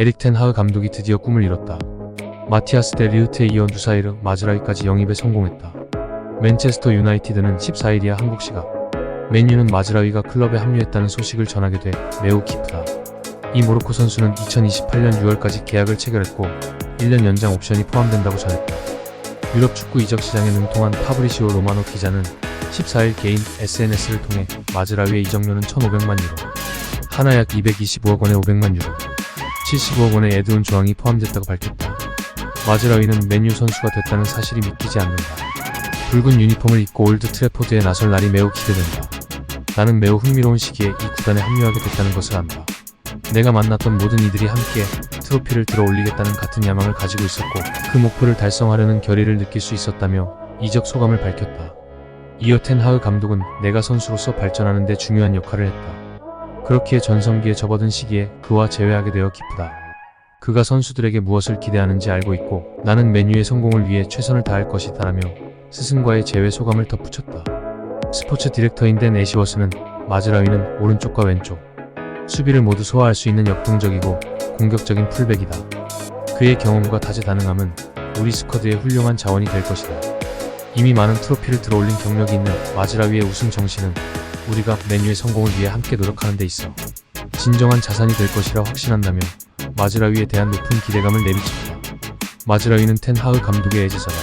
에릭 텐하흐 감독이 드디어 꿈을 이뤘다. 마티아스 데 리우트에 이어 누사이르 마즈라위까지 영입에 성공했다. 맨체스터 유나이티드는 14일이야 한국 시각 맨유는 마즈라위가 클럽에 합류했다는 소식을 전하게 돼 매우 기쁘다. 이 모로코 선수는 2028년 6월까지 계약을 체결했고 1년 연장 옵션이 포함된다고 전했다. 유럽 축구 이적 시장에 능통한 파브리시오 로마노 기자는 14일 개인 SNS를 통해 마즈라위의 이적료는 1,500만 유로, 하나 약 225억 원에 500만 유로, 75억 원의 에드온 조항이 포함됐다고 밝혔다. 마즈라위는 맨유 선수가 됐다는 사실이 믿기지 않는다. 붉은 유니폼을 입고 올드 트래포드에 나설 날이 매우 기대된다. 나는 매우 흥미로운 시기에 이 구단에 합류하게 됐다는 것을 안다. 내가 만났던 모든 이들이 함께 트로피를 들어 올리겠다는 같은 야망을 가지고 있었고 그 목표를 달성하려는 결의를 느낄 수 있었다며 이적 소감을 밝혔다. 이어 텐하흐 감독은 내가 선수로서 발전하는 데 중요한 역할을 했다. 그렇기에 전성기에 접어든 시기에 그와 재회하게 되어 기쁘다. 그가 선수들에게 무엇을 기대하는지 알고 있고 나는 메뉴의 성공을 위해 최선을 다할 것이다라며 스승과의 재회 소감을 덧붙였다. 스포츠 디렉터인 댄 애시워스는 마즈라위는 오른쪽과 왼쪽 수비를 모두 소화할 수 있는 역동적이고 공격적인 풀백이다. 그의 경험과 다재다능함은 우리 스쿼드의 훌륭한 자원이 될 것이다. 이미 많은 트로피를 들어올린 경력이 있는 마즈라위의 우승 정신은 우리가 메뉴의 성공을 위해 함께 노력하는 데 있어 진정한 자산이 될 것이라 확신한다며 마즈라위에 대한 높은 기대감을 내비쳤다. 마즈라위는 텐하흐 감독의 애지사다.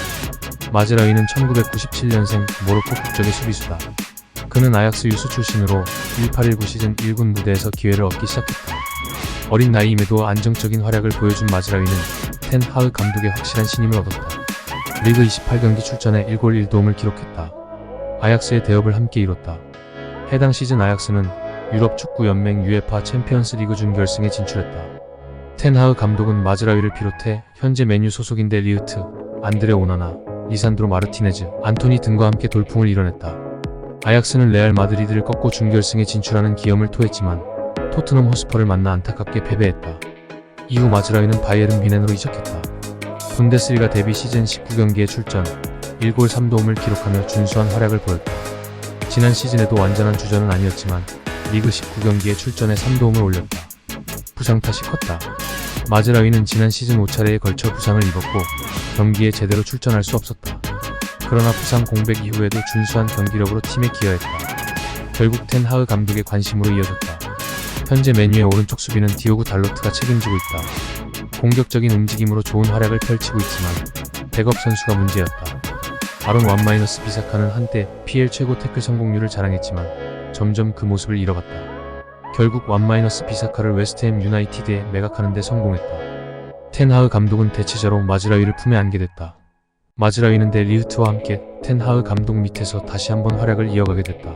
마즈라위는 1997년생 모로코 국적의 수비수다. 그는 아약스 유수 출신으로 1819 시즌 1군 무대에서 기회를 얻기 시작했다. 어린 나이임에도 안정적인 활약을 보여준 마즈라위는 텐하흐 감독의 확실한 신임을 얻었다. 리그 28경기 출전에 1골 1도움을 기록했다. 아약스의 대업을 함께 이뤘다. 해당 시즌 아약스는 유럽 축구 연맹 UEFA 챔피언스 리그 준결승에 진출했다. 텐하흐 감독은 마즈라위를 비롯해 현재 메뉴 소속인데 리우트, 안드레 오나나, 리산드로 마르티네즈, 안토니 등과 함께 돌풍을 이뤄냈다. 아약스는 레알 마드리드를 꺾고 준결승에 진출하는 기염을 토했지만 토트넘 호스퍼를 만나 안타깝게 패배했다. 이후 마즈라위는 바이에른 미넨으로 이적했다. 분데스리가 데뷔 시즌 19경기에 출전, 1골 3도움을 기록하며 준수한 활약을 보였다. 지난 시즌에도 완전한 주전은 아니었지만 리그 19경기에 출전해 3도움을 올렸다. 부상 탓이 컸다. 마즈라위는 지난 시즌 5차례에 걸쳐 부상을 입었고 경기에 제대로 출전할 수 없었다. 그러나 부상 공백 이후에도 준수한 경기력으로 팀에 기여했다. 결국 텐 하흐 감독의 관심으로 이어졌다. 현재 메뉴의 오른쪽 수비는 디오구 달로트가 책임지고 있다. 공격적인 움직임으로 좋은 활약을 펼치고 있지만 백업 선수가 문제였다. 아론 완 마이너스 비사카는 한때 PL 최고 태클 성공률을 자랑했지만 점점 그 모습을 잃어갔다. 결국 완 마이너스 비사카를 웨스트햄 유나이티드에 매각하는 데 성공했다. 텐하흐 감독은 대체자로 마즈라위를 품에 안게 됐다. 마즈라위는 데 리우트와 함께 텐하흐 감독 밑에서 다시 한번 활약을 이어가게 됐다.